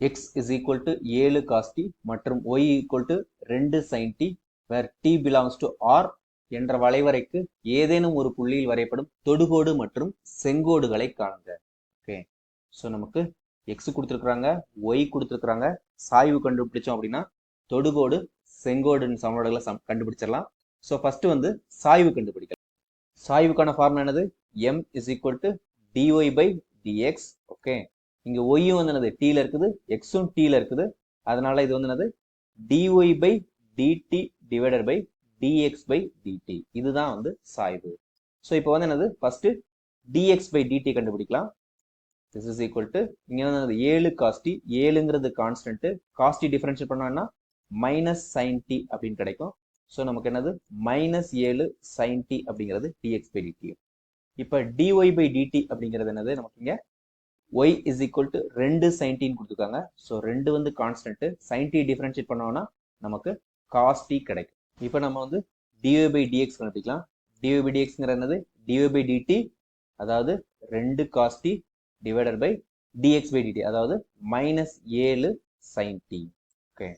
X is equal to ஏழு cos t மற்றும் y equal to ரெண்டு sine t where t belongs to R என்ற வளைவரைக்கு ஏதேனும் ஒரு புள்ளியில் வரையப்படும் தொடுகோடு மற்றும் செங்கோடுகளை காணுங்க. ஓகே ஸோ நமக்கு எக்ஸ் கொடுத்துருக்குறாங்க ஒய் கொடுத்துருக்குறாங்க. சாய்வு கண்டுபிடிச்சோம் அப்படின்னா தொடுகோடு செங்கோடுன்னு சமன்பாடுகளை சம் கண்டுபிடிச்சிடலாம். ஸோ ஃபர்ஸ்ட் வந்து சாய்வு கண்டுபிடிக்கலாம். சாய்வுக்கான ஃபார்முலா என்னது? M is equal to dy by dx okay இங்க ஒய்யும் வந்து என்னது? டீல இருக்குது. எக்ஸும் டீல இருக்குது. அதனால இது வந்து என்னது? Dy by dt divided by dx by dt இதுதான் வந்து சாய்வு. ஸோ இப்போ வந்து என்னது? ஃபர்ஸ்ட் டிஎக்ஸ் பை டிடி கண்டுபிடிக்கலாம். திஸ் இஸ் ஈக்குவல் டு இங்க வந்து ஏழு காஸ்டி ஏழுங்கிறது கான்ஸ்டன்ட் காஸ்டி டிஃபரன்ஷியல் பண்ணோம்னா மைனஸ் சைன் டி அப்படின்னு கிடைக்கும். ஸோ நமக்கு என்னது? மைனஸ் ஏழு சைன் டி அப்படிங்கிறது டிஎக்ஸ் பை டிடி இப்போ டிஒய் பை டிடி அப்படிங்கிறது என்னது? நமக்கு இங்கே ஒய் இஸ் ஈக்குவல் டு ரெண்டு சைன்டின்னு கொடுத்துருக்காங்க. ஸோ ரெண்டு வந்து கான்ஸ்டன்ட் சைன்டி டிஃபரன்ஷியேட் பண்ணோம்னா நமக்கு காஸ் டி கிடைக்கும். இப்போ நம்ம வந்து டிஓ பை டிஎக்ஸ் கண்டுபிடிக்கலாம். டிஓ பை டிஎக்ஸ்ங்கிற என்னது? டிஓ பை டிடி அதாவது ரெண்டு cos t divided by dx by dt அதாவது மைனஸ் ஏழு சைன் டி ஓகே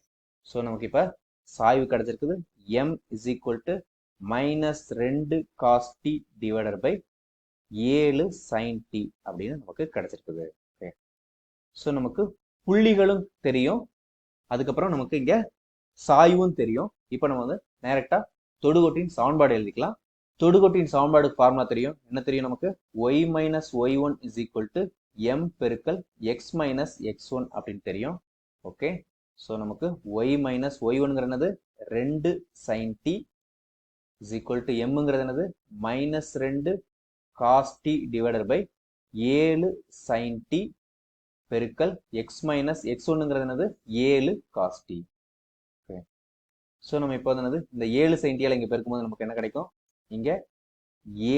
ஸோ நமக்கு இப்போ சாய்வு கிடைச்சிருக்குது. M is equal to minus ரெண்டு காஸ் டி டிவைடட் பை ஏழு சைன் டி அப்படின்னு நமக்கு கிடைச்சிருக்குது. ஓகே ஸோ நமக்கு புள்ளிகளும் தெரியும். அதுக்கப்புறம் நமக்கு இங்கே சாய்வும் தெரியும். இப்போ நம்ம வந்து டைரக்டா தொடுகோட்டின் சமன்பாடு எழுதிக்கலாம். தொடுகோட்டின் சமன்பாடு ஃபார்முலா தெரியும். என்ன தெரியும் நமக்கு? Y minus y one is equal to m பெருக்கல் எக்ஸ் மைனஸ் எக்ஸ் ஒன் அப்படின்னு தெரியும். ஓகே ஸோ நமக்கு ஒய் மைனஸ் ஒய் ஒன்ங்கிறது ரெண்டு sine t is equal to எம்ங்கிறது என்னது? மைனஸ் ரெண்டு காஸ் டி டிவைடட் பை ஏழு சைன் டி பெருக்கல் எக்ஸ் மைனஸ் எக்ஸ் ஒன்னுங்கிறது என்னது? ஏழு காஸ் டி ஓகே ஸோ நம்ம இப்போ என்னது? இந்த ஏழு சைன் டியால் இங்கே பெருக்கும்போது நமக்கு என்ன கிடைக்கும்? இங்கே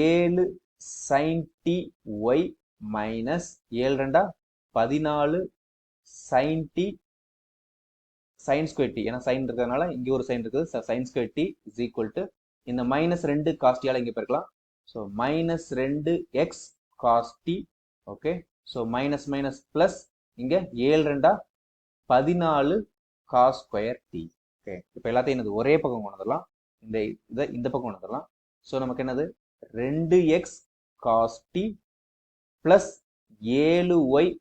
ஏழு சைன் டி ஒய் மைனஸ் ஏழு ரெண்டா பதினாலு sine t sine square t ஏன்னா சைன் இருக்கிறதுனால இங்கே ஒரு சைன் இருக்குது. Sine square t is equal to இந்த மைனஸ் ரெண்டு காஸ்டியால் இங்கே பெருக்கலாம். ஸோ மைனஸ் ரெண்டு x cos t okay so minus minus plus இங்கே ஏழு ரெண்டா பதினாலு காஸ் ஸ்கொயர் டி ஓகே இப்போ எல்லாத்தையும் என்னது ஒரே பக்கம் கொண்டு வந்துடலாம். இந்த இதை இந்த பக்கம் கொண்டு வந்துடலாம். ஸோ நமக்கு என்னது ரெண்டு எக்ஸ் காஸ் டி ப்ளஸ் ஏழு y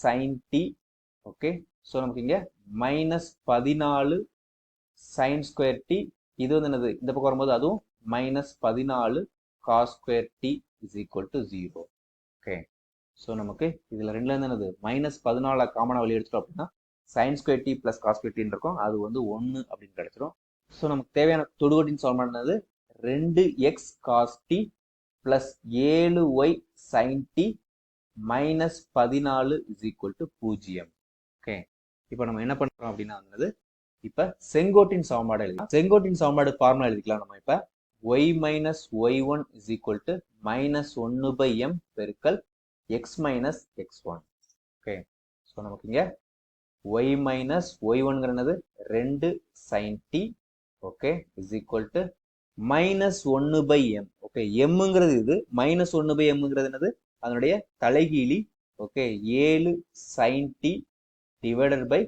sine t okay so நமக்கு இங்கே மைனஸ் பதினாலு சைன் ஸ்கொயர் டி இது வந்து என்னது இந்த பக்கம் வரும்போது அதுவும் மைனஸ் பதினாலு cos square t is equal to zero okay so நமக்கு இதில் ரெண்டுலேருந்து என்னது? மைனஸ் பதினாலு காமனாக வழி எடுத்துட்டோம் அப்படின்னா sine square t plus cos square டின்னு இருக்கும். அது வந்து ஒன்று அப்படின்னு கிடைச்சிரும். ஸோ நமக்கு தேவையான தொடுகோட்டின் சமன்பாடு ரெண்டு எக்ஸ் காஸ் டி ப்ளஸ் ஏழு ஒய் சைன் டி மைனஸ் பதினாலு இஸ் ஈக்குவல் டு பூஜ்ஜியம். ஓகே இப்போ நம்ம என்ன பண்ணுறோம் அப்படின்னா வந்து இப்போ செங்கோட்டின் சமன்பாடு எழுதிக்கலாம் செங்கோட்டின் சமன்பாடு ஃபார்முலா எழுதிக்கலாம் நம்ம இப்போ. Y minus y one is equal to minus ஒன்று பை எம் பெருக்கல் x minus x one okay so நமக்கு இங்கே ஒய் மைனஸ் ஒய் ஒன்ங்கிறது ரெண்டு sine t okay is equal to minus ஒன்று பை எம் ஓகே எம்ங்கிறது இது. மைனஸ் ஒன்று பை எம்ங்கிறது என்னது? அதனுடைய தலைகீழி ஓகே ஏழு சைன் டி டிவைடட் பை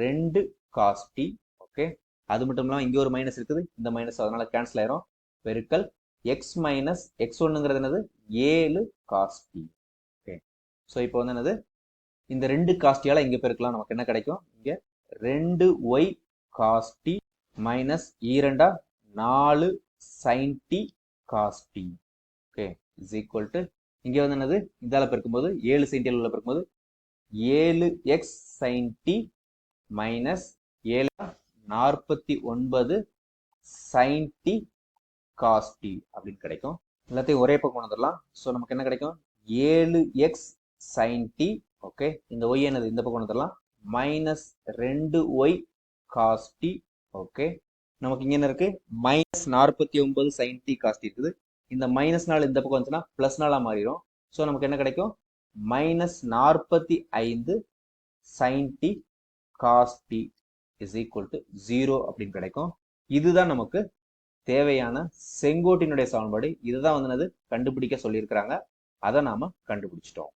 ரெண்டு காஸ் டி ஓகே அது மட்டும் இல்லாமல் இங்கே ஒரு மைனஸ் இருக்குது. இந்த மைனஸ் அதனால கேன்சல் ஆயிரும். பெருக்கல் எக்ஸ் மைனஸ் எக்ஸ் ஒன்னுங்கிறது என்னது? ஏழு காஸ்டி ஓகே ஸோ இப்போ வந்து என்னது? இந்த ரெண்டு காஸ்டியால் இங்கே பெருக்கலாம். நமக்கு என்ன கிடைக்கும்? இங்கே ரெண்டு ஒய் காஸ்டி மைனஸ் ஈரண்டா நாலு sine t okay is equal to இங்கே வந்து என்னது? இதால் பெருக்கும்போது ஏழு சைன் டியில் உள்ள பெருக்கும்போது ஏழு எக்ஸ் சைன் டி மைனஸ் ஏழு நாற்பத்தி ஒன்பது சைன் டி காஸ் டி அப்படின்னு கிடைக்கும். எல்லாத்தையும் ஒரே பக்கம் வந்துடலாம் ஸோ நமக்கு என்ன கிடைக்கும்? ஏழு எக்ஸ் சைன் டி ஓகே இந்த ஒய் என்னது? இந்த பக்கம் வந்துடலாம் மைனஸ் ரெண்டு ஒய் காஸ் டி ஓகே நமக்கு இங்க என்ன இருக்கு? மைனஸ் நாற்பத்தி ஒன்பது சைன் டி காஸ் டி இருக்குது. இந்த மைனஸ் நாள் இந்த பக்கம் வந்துச்சுன்னா பிளஸ் நாளா மாறிடும். ஸோ நமக்கு என்ன கிடைக்கும்? மைனஸ் நாற்பத்தி ஐந்து sine t cos t is equal to zero அப்படின்னு கிடைக்கும். இதுதான் நமக்கு தேவையான செங்கோட்டினுடைய சமன்பாடு. இதுதான் வந்து என்னது? கண்டுபிடிக்க சொல்லியிருக்கிறாங்க. அதை நாம கண்டுபிடிச்சிட்டோம்.